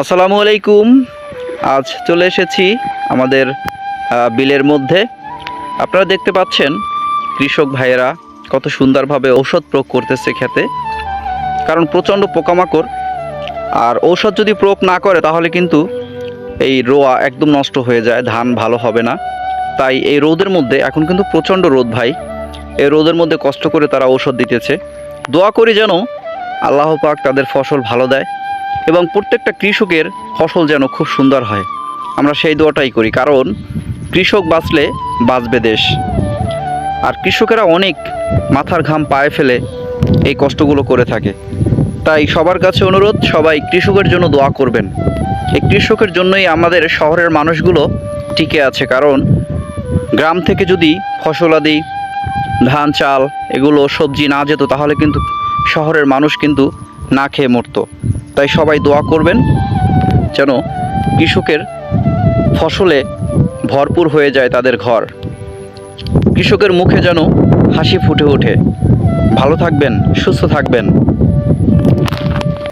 আসসালামু আলাইকুম। আজ চলে এসেছি আমাদের বিলের মধ্যে। আপনারা দেখতে পাচ্ছেন কৃষক ভাইয়েরা কত সুন্দরভাবে ঔষধ প্রয়োগ করতেছে খেতে। কারণ প্রচণ্ড পোকামাকড়। আর ঔষধ যদি প্রয়োগ না করে, তাহলে কিন্তু এই রোয়া একদম নষ্ট হয়ে যায়, ধান ভালো হবে না। তাই এই রোদের মধ্যে, এখন কিন্তু প্রচণ্ড রোদ ভাই। এই রোদের মধ্যে কষ্ট করে তারা ঔষধ দিতেছে। দোয়া করি যেন আল্লাহ পাক তাদের ফসল ভালো দেয়। এবং প্রত্যেকটা কৃষকের ফসল যেন খুব সুন্দর হয়। আমরা সেই দোয়াটাই করি, কারণ কৃষক বাঁচলে বাঁচবে দেশ। আর কৃষকেরা অনেক মাথার ঘাম পায়ে ফেলে এই কষ্টগুলো করে থাকে। তাই সবার কাছে অনুরোধ, সবাই কৃষকের জন্য দোয়া করবেন। এই কৃষকের জন্যই আমাদের শহরের মানুষগুলো টিকে আছে, কারণ গ্রাম থেকে যদি ফসলাদি, ধান, চাল এগুলো সবজি না যেত, তাহলে কিন্তু শহরের মানুষ কিন্তু না খেয়ে মরতো। তাই সবাই দোয়া করবেন যেন কৃষকের ফসলে ভরপুর হয়ে যায় তাদের ঘর। কৃষকের মুখে যেন হাসি ফুটে ওঠে। ভালো থাকবেন, সুস্থ থাকবেন।